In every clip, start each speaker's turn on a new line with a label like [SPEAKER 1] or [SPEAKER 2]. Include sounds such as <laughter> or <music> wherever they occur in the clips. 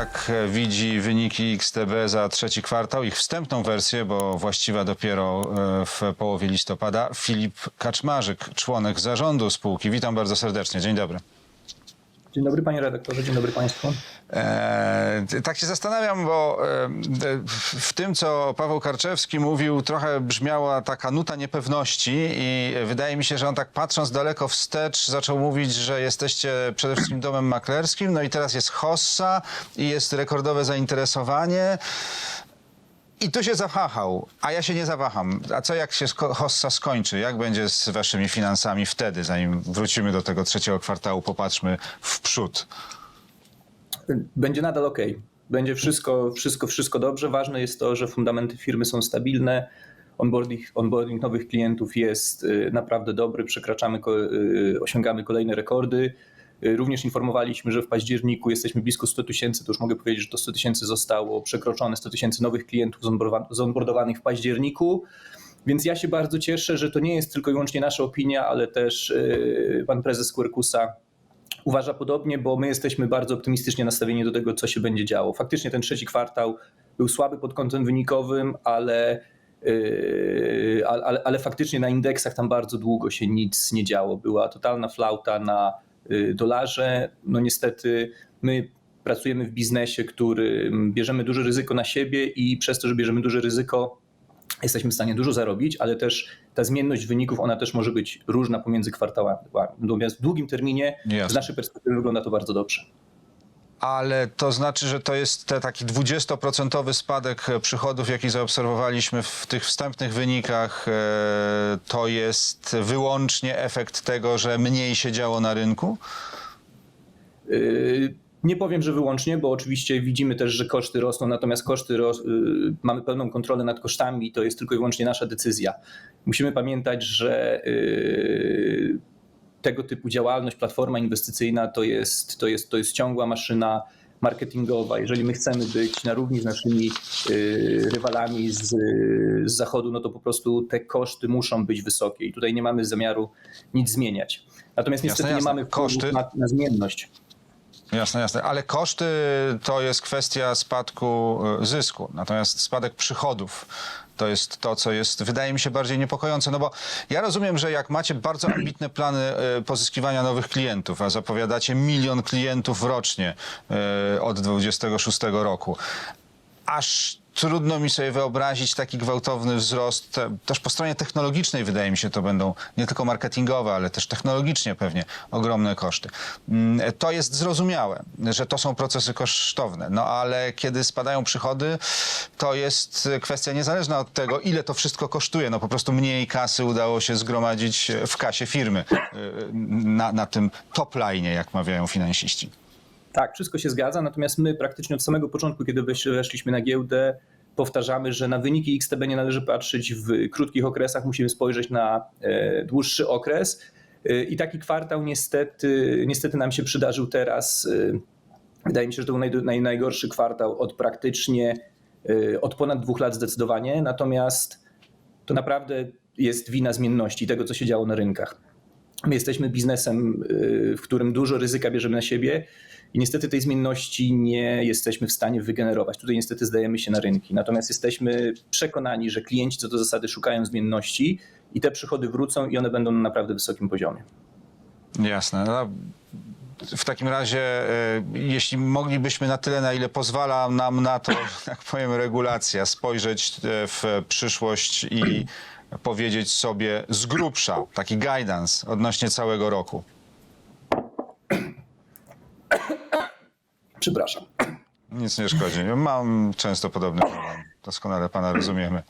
[SPEAKER 1] Jak widzi wyniki XTB za trzeci kwartał, ich wstępną wersję, bo właściwa dopiero e, w połowie listopada, Filip Kaczmarzyk, członek zarządu spółki. Witam bardzo serdecznie. Dzień dobry.
[SPEAKER 2] Dzień dobry panie redaktorze, dzień dobry państwu.
[SPEAKER 1] E, tak się zastanawiam, bo e, w tym, co Paweł Karczewski mówił, trochę brzmiała taka nuta niepewności i wydaje mi się, że on tak patrząc daleko wstecz zaczął mówić, że jesteście przede wszystkim domem maklerskim, no i teraz jest Hossa i jest rekordowe zainteresowanie. I tu się zawahał, a ja się nie zawaham. A co jak się sko- Hossa skończy? Jak będzie z waszymi finansami wtedy, zanim wrócimy do tego trzeciego kwartału, popatrzmy w przód.
[SPEAKER 2] Będzie nadal ok. Będzie wszystko, wszystko, wszystko dobrze. Ważne jest to, że fundamenty firmy są stabilne. Onboarding, onboarding nowych klientów jest y, naprawdę dobry. Przekraczamy, ko- y, osiągamy kolejne rekordy. Y, Również informowaliśmy, że w październiku jesteśmy blisko 100 tysięcy. To już mogę powiedzieć, że to 100 tysięcy zostało przekroczone. 100 tysięcy nowych klientów zonboardowa- zonboardowanych w październiku. Więc ja się bardzo cieszę, że to nie jest tylko i wyłącznie nasza opinia, ale też y, pan prezes Quercusa uważa podobnie, bo my jesteśmy bardzo optymistycznie nastawieni do tego, co się będzie działo. Faktycznie ten trzeci kwartał był słaby pod kątem wynikowym, ale, yy, ale, ale faktycznie na indeksach tam bardzo długo się nic nie działo. Była totalna flauta na dolarze. No niestety my pracujemy w biznesie, który bierzemy duże ryzyko na siebie i przez to, że bierzemy duże ryzyko, jesteśmy w stanie dużo zarobić, ale też ta zmienność wyników, ona też może być różna pomiędzy kwartałami. Natomiast w długim terminie
[SPEAKER 1] Jasne.
[SPEAKER 2] z naszej perspektywy wygląda to bardzo dobrze.
[SPEAKER 1] Ale to znaczy, że to jest te taki 20% spadek e, przychodów, jaki zaobserwowaliśmy w tych wstępnych wynikach. e, To jest wyłącznie efekt tego, że mniej się działo na rynku?
[SPEAKER 2] Yy, Nie powiem, że wyłącznie, bo oczywiście widzimy też, że koszty rosną, natomiast koszty ros- yy, mamy pełną kontrolę nad kosztami i to jest tylko i wyłącznie nasza decyzja. Musimy pamiętać, że tego typu działalność, platforma inwestycyjna to jest, to jest, to jest ciągła maszyna marketingowa. Jeżeli my chcemy być na równi z naszymi yy, rywalami z, z zachodu, no to po prostu te koszty muszą być wysokie i tutaj nie mamy zamiaru nic zmieniać. Natomiast
[SPEAKER 1] Jasne,
[SPEAKER 2] niestety nie
[SPEAKER 1] jasne.
[SPEAKER 2] mamy wpływu
[SPEAKER 1] Koszty?
[SPEAKER 2] na, na zmienność.
[SPEAKER 1] Jasne, jasne. Ale koszty to jest kwestia spadku e, zysku, natomiast spadek przychodów to jest to, co jest, wydaje mi się, bardziej niepokojące. No bo ja rozumiem, że jak macie bardzo ambitne plany e, pozyskiwania nowych klientów, a zapowiadacie milion klientów rocznie e, od 26 roku, aż trudno mi sobie wyobrazić taki gwałtowny wzrost. Te- Też po stronie technologicznej wydaje mi się to będą nie tylko marketingowe, ale też technologicznie pewnie ogromne koszty. Mm, To jest zrozumiałe, że to są procesy kosztowne, no ale kiedy spadają przychody, to jest kwestia niezależna od tego, ile to wszystko kosztuje. No po prostu mniej kasy udało się zgromadzić w kasie firmy na, na tym top line, jak mawiają finansiści.
[SPEAKER 2] Tak, wszystko się zgadza, natomiast my praktycznie od samego początku, kiedy wesz- weszliśmy na giełdę, powtarzamy, że na wyniki XTB nie należy patrzeć w krótkich okresach, musimy spojrzeć na e, dłuższy okres. E, I taki kwartał niestety, niestety nam się przydarzył teraz. E, Wydaje mi się, że to był naj, naj, najgorszy kwartał od praktycznie od ponad dwóch lat zdecydowanie. Natomiast to naprawdę jest wina zmienności tego, co się działo na rynkach. My jesteśmy biznesem, y, w którym dużo ryzyka bierzemy na siebie i niestety tej zmienności nie jesteśmy w stanie wygenerować. Tutaj niestety zdajemy się na rynki. Natomiast jesteśmy przekonani, że klienci co do zasady szukają zmienności i te przychody wrócą i one będą na naprawdę wysokim poziomie.
[SPEAKER 1] Jasne. No, w takim razie, e, jeśli moglibyśmy na tyle, na ile pozwala nam na to, jak powiem, regulacja, spojrzeć e, w przyszłość i powiedzieć sobie z grubsza, taki guidance odnośnie całego roku.
[SPEAKER 2] Przepraszam.
[SPEAKER 1] Nic nie szkodzi. Mam często podobny problem. Doskonale pana rozumiemy.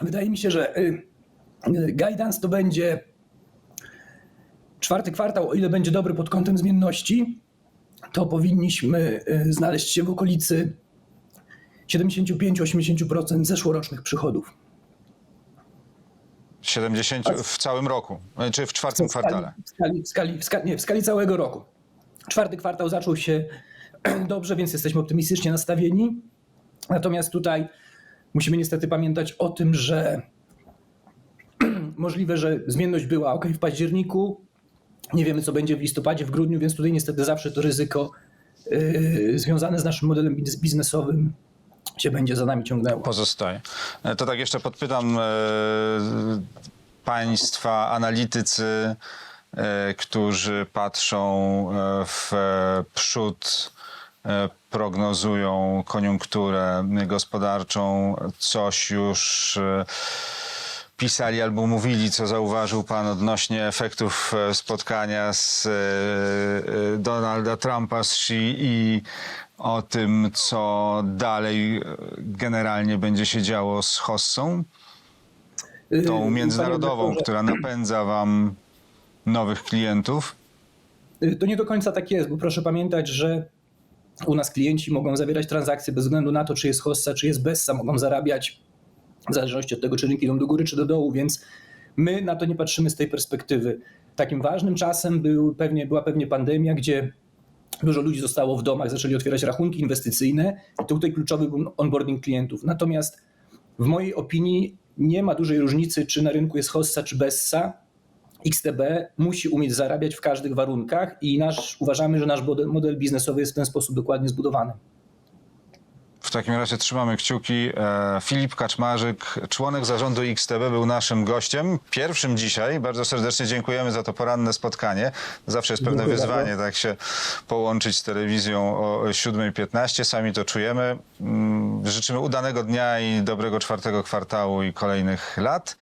[SPEAKER 2] Wydaje mi się, że y, y, guidance to będzie czwarty kwartał, o ile będzie dobry pod kątem zmienności, to powinniśmy y, znaleźć się w okolicy 75-80% zeszłorocznych przychodów.
[SPEAKER 1] 70 w całym roku, e, czy w czwartym
[SPEAKER 2] W skali,
[SPEAKER 1] kwartale.
[SPEAKER 2] w skali, w skali, w skali, nie, w skali całego roku. Czwarty kwartał zaczął się <clears throat> dobrze, więc jesteśmy optymistycznie nastawieni. Natomiast tutaj musimy niestety pamiętać o tym, że <clears throat> możliwe, że zmienność była ok w październiku. Nie wiemy, co będzie w listopadzie, w grudniu, więc tutaj niestety zawsze to ryzyko yy, związane z naszym modelem biz- biznesowym się będzie za nami ciągnęło.
[SPEAKER 1] Pozostaje. E, To tak jeszcze podpytam e, państwa analitycy, e, którzy patrzą w przód, prognozują koniunkturę gospodarczą, coś już pisali albo mówili, co zauważył pan odnośnie efektów spotkania z Donalda Trumpa z Xi i o tym, co dalej e, generalnie będzie się działo z Hossą, tą
[SPEAKER 2] Yy,
[SPEAKER 1] międzynarodową, która napędza wam nowych klientów.
[SPEAKER 2] Y, To nie do końca tak jest, bo proszę pamiętać, że u nas klienci mogą zawierać transakcje bez względu na to, czy jest hossa, czy jest bessa, mogą zarabiać w zależności od tego, czy rynki idą do góry, czy do dołu, więc my na to nie patrzymy z tej perspektywy. Takim ważnym czasem był pewnie, była pewnie pandemia, gdzie dużo ludzi zostało w domach, zaczęli otwierać rachunki inwestycyjne i tutaj kluczowy był onboarding klientów. Natomiast w mojej opinii nie ma dużej różnicy, czy na rynku jest hossa, czy bessa. XTB musi umieć zarabiać w każdych warunkach i nasz, uważamy, że nasz model biznesowy jest w ten sposób dokładnie zbudowany.
[SPEAKER 1] W takim razie trzymamy kciuki. E, Filip Kaczmarzyk, członek zarządu XTB, był naszym gościem. Pierwszym dzisiaj. Bardzo serdecznie dziękujemy za to poranne spotkanie. Zawsze jest pewne
[SPEAKER 2] Dziękuję
[SPEAKER 1] wyzwanie,
[SPEAKER 2] bardzo.
[SPEAKER 1] tak się połączyć z telewizją o 7.15. Sami to czujemy. Mm, Życzymy udanego dnia i dobrego czwartego kwartału i kolejnych lat.